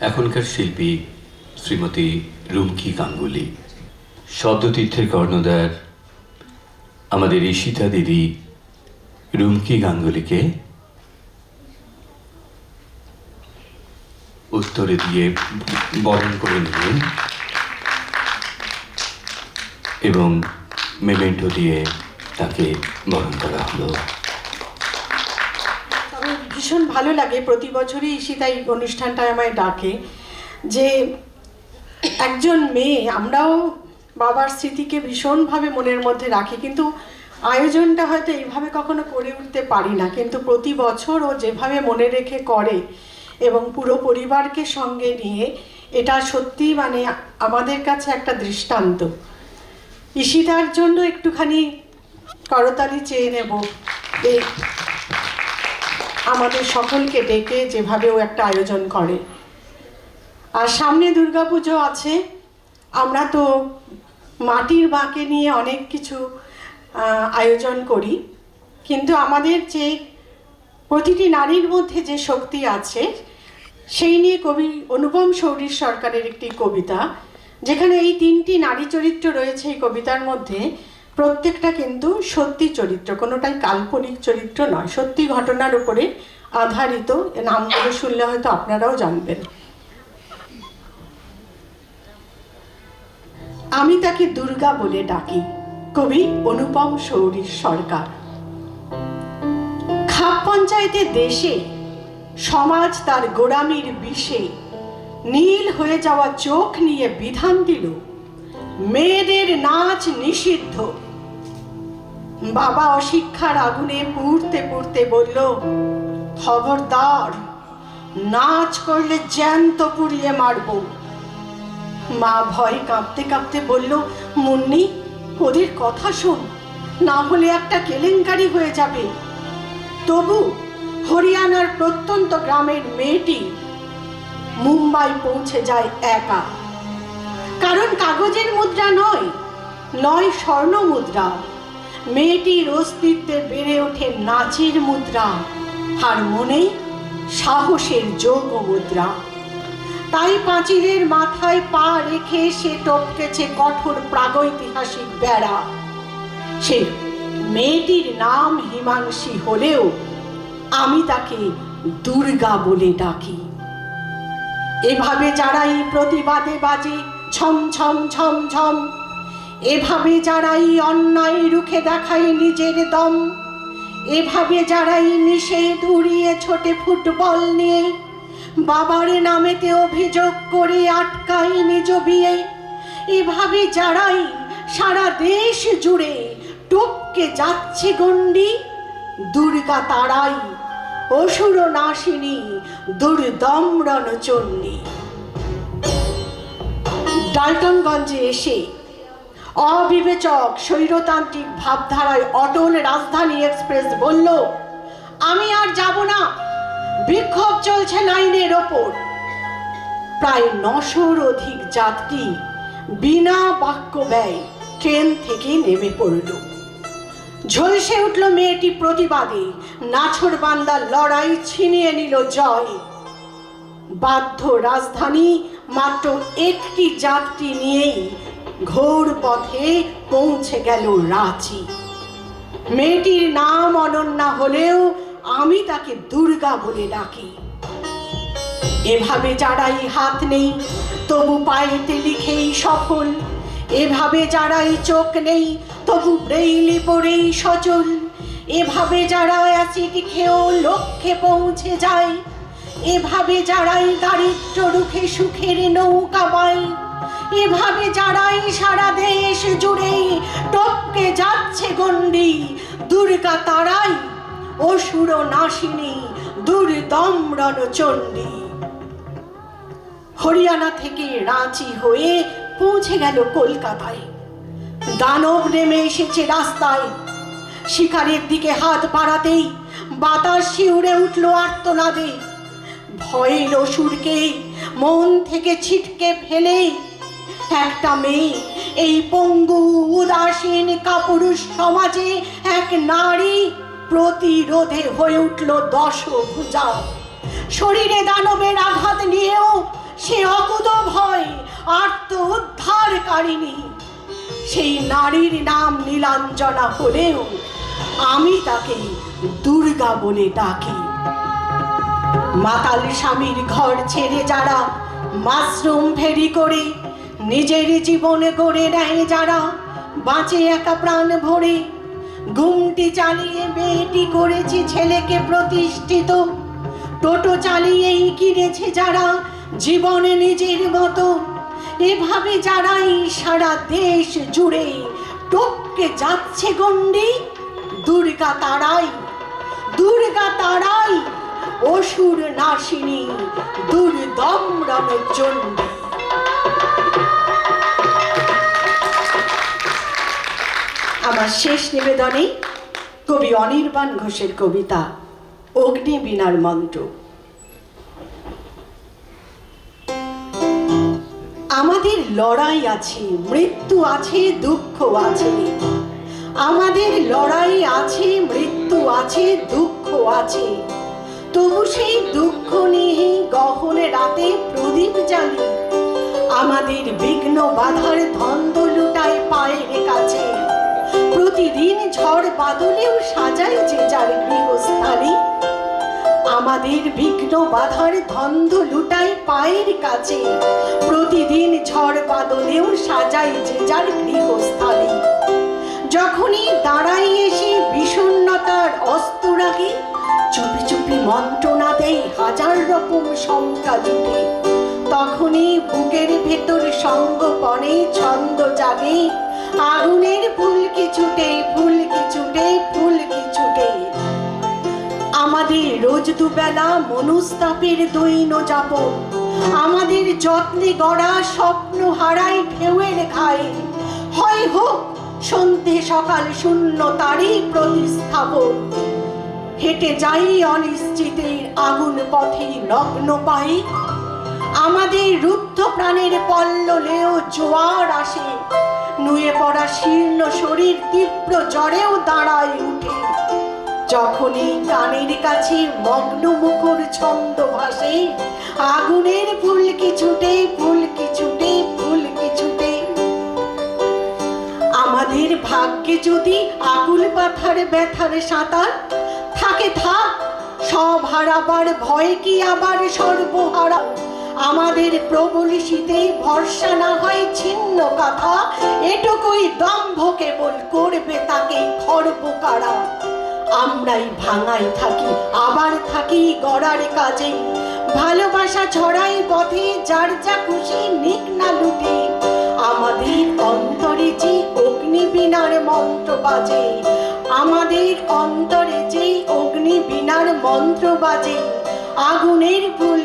এখনকার শিল্পী শ্রীমতী রুমকি গাঙ্গুলি। শব্দতীর্থের কর্ণধার আমাদের ঈশিতা দিদি রুমকি গাঙ্গুলিকে উত্তরে দিয়ে বরণ করে নিলেন এবং মেমেন্টো দিয়ে তাকে বরণ করা হলো। ভীষণ ভালো লাগে। প্রতি বছরই ঈশিতা এই অনুষ্ঠানটায় আমায় ডাকে যে একজন মেয়ে, আমরাও বাবার স্মৃতিকে ভীষণভাবে মনের মধ্যে রাখি, কিন্তু আয়োজনটা হয়তো এইভাবে কখনো করে উঠতে পারি না। কিন্তু প্রতি বছর ও যেভাবে মনে রেখে করে এবং পুরো পরিবারকে সঙ্গে নিয়ে, এটা সত্যি মানে আমাদের কাছে একটা দৃষ্টান্ত। ঈশিতার জন্য একটুখানি করতালি চেয়ে নেব। এই আমাদের সকলকে ডেকে যেভাবে ও একটা আয়োজন করে। আর সামনে দুর্গাপুজো আছে। আমরা তো মাটির বাঁকে নিয়ে অনেক কিছু আয়োজন করি। কিন্তু আমাদের যে প্রতিটি নারীর মধ্যে যে শক্তি আছে, সেই নিয়ে কবি অনুপম শৌরীর সরকারের একটি কবিতা। যেখানে এই তিনটি নারী চরিত্র রয়েছে এই কবিতার মধ্যে। প্রত্যেকটা কিন্তু সত্যি চরিত্র, কোনোটাই কাল্পনিক চরিত্র নয়। সত্যি ঘটনার উপরে আধারিত নামগুলো শুনলে হয়তো আপনারাও জানবেন। আমি তাকে দুর্গা বলে ডাকি, কবি অনুপম শৌরীর সরকার। খাপ পঞ্চায়েতে দেশে সমাজ তার গোড়ামির বিষে, নীল হয়ে যাওয়া চোখ নিয়ে বিধান দিল মেয়েদের নাচ নিষিদ্ধ। বাবা অশিক্ষার আগুনে পুড়তে পুড়তে বলল, খবরদার, নাচ করলে জ্যান্ত পুড়িয়ে মারবো। মা ভয়ে কাঁপতে কাঁপতে বলল, মুন্নি, ওদের কথা শোন, না হলে একটা কেলেঙ্কারি হয়ে যাবে। তবু হরিয়ানার প্রত্যন্ত গ্রামের মেয়েটি মুম্বাই পৌঁছে যায় একা। কারণ কাগজের মুদ্রা নয় নয় স্বর্ণ মুদ্রা। মেয়েটির অস্তিত্বে বেড়ে ওঠে নাচের মুদ্রা, আর মনেই সাহসের যোগ মুদ্রা। তাই পাঁচিলের মাথায় পা রেখে সে টপকেছে কঠোর প্রাগৈতিহাসিক বেড়া। সে মেয়েটির নাম হিমাংশী হলেও আমি তাকে দুর্গা বলে ডাকি। এভাবে যারাই প্রতিবাদে বাজে ছম ছম ছম ছম। এভাবে যারাই অন্যায় রুখে দেখায় নিজের দম, এভাবে যারাই নিষেধ উড়িয়ে ছোটে ফুটবল নিয়ে, বাবার নামেতে অভিযোগ করে আটকাই নিজ বিয়ে, এভাবে যারাই সারা দেশ জুড়ে টপকে যাচ্ছে গণ্ডি, দুর্গা তারাই অসুর নাশিনী দুর্দম্রণ চণ্ডী ডালটনগঞ্জে এসে অবিবেচক স্বৈরতান্ত্রিক ভাবধারায় অটল রাজধানী এক্সপ্রেস বলল, আমি আর যাব না। বিক্ষোভ চলছে লাইনের ওপর। প্রায় নশোর অধিক যাত্রী বিনা বাক্য ব্যয় ট্রেন থেকে নেমে পড়ল। ঝলসে উঠল মেয়েটি প্রতিবাদে। নাছর বান্দার লড়াই ছিনিয়ে নিল জয়। বাধ্য রাজধানী মাত্র একটি যাত্রী নিয়েই ঘোর পথে পৌঁছে গেল রাঁচি। মেয়েটির নাম অনন্যা হলেও আমি তাকে দুর্গা বলে ডাকি। এভাবে যারাই হাত নেই, তবু পায়েতে লিখেই সফল। এভাবে যারাই চোখ নেই, তবু ব্রেইলি পড়েই সচল। এভাবে যারা অ্যাসিড খেয়েও লক্ষ্যে পৌঁছে যায় এভাবে যারাই দারিদ্র রুখে সুখের নৌকা বাই এভাবে যারাই সারা দেশ জুড়েই টপকে যাচ্ছে গণ্ডি, দুর্গা তারাই অসুর নাশিনী দুর্দম্রণ চণ্ডী। হরিয়ানা থেকে রাঁচি হয়ে পৌঁছে গেল কলকাতায়। দানব নেমে এসেছে রাস্তায়। শিকারের দিকে হাত বাড়াতেই বাতাস শিউরে উঠল আর্তনাদে। ভয়ের অসুরকে মন থেকে ছিটকে ফেলে। একটা মেয়ে এই পঙ্গু, উদাসীন কাপুরুষ সমাজে এক নারী প্রতিরোধে হয়ে উঠল দশভুজা। শরীরে দানবের আঘাত নিয়েও সে অকুদ ভয় আত্ম উদ্ধারকারিণী সেই নারীর নাম নীলাঞ্জনা হলেও আমি তাকে দুর্গা বলে ডাকি। মাতাল স্বামীর ঘর ছেড়ে যারা মাশরুম ফেরি করে, নিজের জীবনে গড়ে নেয় যারা, বাঁচে একা প্রাণ ভরে। ঘুমটি চালিয়ে মেয়েটি করেছে ছেলেকে প্রতিষ্ঠিত। টোটো চালিয়েই কিনেছে যারা জীবনে নিজের মতো। এভাবে যারাই সারা দেশ জুড়ে টপকে যাচ্ছে গন্ডি দুর্গা তারাই দুর্গা তারাই। অসুর নাশিনী দুর্দম রণচণ্ডী আমার শেষ নিবেদনে কবি অনির্বাণ ঘোষের কবিতা অগ্নি বীণার মন্ত্র। আমাদের লড়াই আছে, মৃত্যু আছে, দুঃখ আছে। আমাদের লড়াই আছে, মৃত্যু আছে, দুঃখ আছে। তবু সেই দুঃখ নিয়ে গহনে রাতে প্রদীপ জ্বালি। আমাদের বিঘ্ন বাধার ধন্দ লুটায় পায়ের কাছে। প্রতিদিন ঝড় বাদলেও সাজায় যে যার গৃহস্থানে আমাদের বিঘ্ন বাধার ধন্ধ লুটায় পায়ের কাছে। প্রতিদিন ঝড় বাদলেও সাজায় যে যার গৃহস্থানে যখনই দাঁড়াই এসে বিষণ্ণতার অস্তরাগে চুপি চুপি মন্ত্রণা দেয় হাজার রকম শঙ্কা জুটে। তখনই বুকের ভেতর সঙ্গপনে ছন্দ জাগে। আগুনের ফুলকি ছুটে ফুলকি ছুটে ফুলকি ছুটে। আমাদের রোজ দুবেলা মনুস্তাপের দৈন যাপন। আমাদের যত্নে গড়া স্বপ্ন হারায় ঢেউয়ের খায় হয় হোক, সন্ধে সকাল শূন্য তারই প্রতিস্থাপন। হেঁটে যাই অনিশ্চিতের আগুন পথে নগ্ন পাই আমাদের রুদ্ধ প্রাণের পল্ললেও জোয়ার আসে। নুয়ে পড়া শীর্ণ শরীর তীব্র জ্বরেও দাঁড়ায় উঠে। যখনই কানের কাছে মগ্ন মুখর ছন্দ ভাসে, আগুনের ফুলকি ছুটে ফুলকি ছুটে ফুলকি ছুটে আমাদের ভাগ্যে যদি আকুল পাথার ব্যথার সাঁতার থাকে থাক, সব হারাবার ভয় কি আবার সর্বহারা? আমাদের প্রবল শীতে ভরসা না হয় ছিন্ন কথা, এটুকুই দম্ভ কেবল করবে তাকে খর্ব কারা। আমরাই ভাঙাই থাকি, আবার থাকি গড়ার কাজে। ভালোবাসা ছড়াই পথে, যার যা খুশি নিক না লুটে। আমাদের অন্তরে যে অগ্নি বিনার মন্ত্র বাজে আমাদের অন্তরে যেই অগ্নি বিনার মন্ত্র বাজে আগুনের ফুল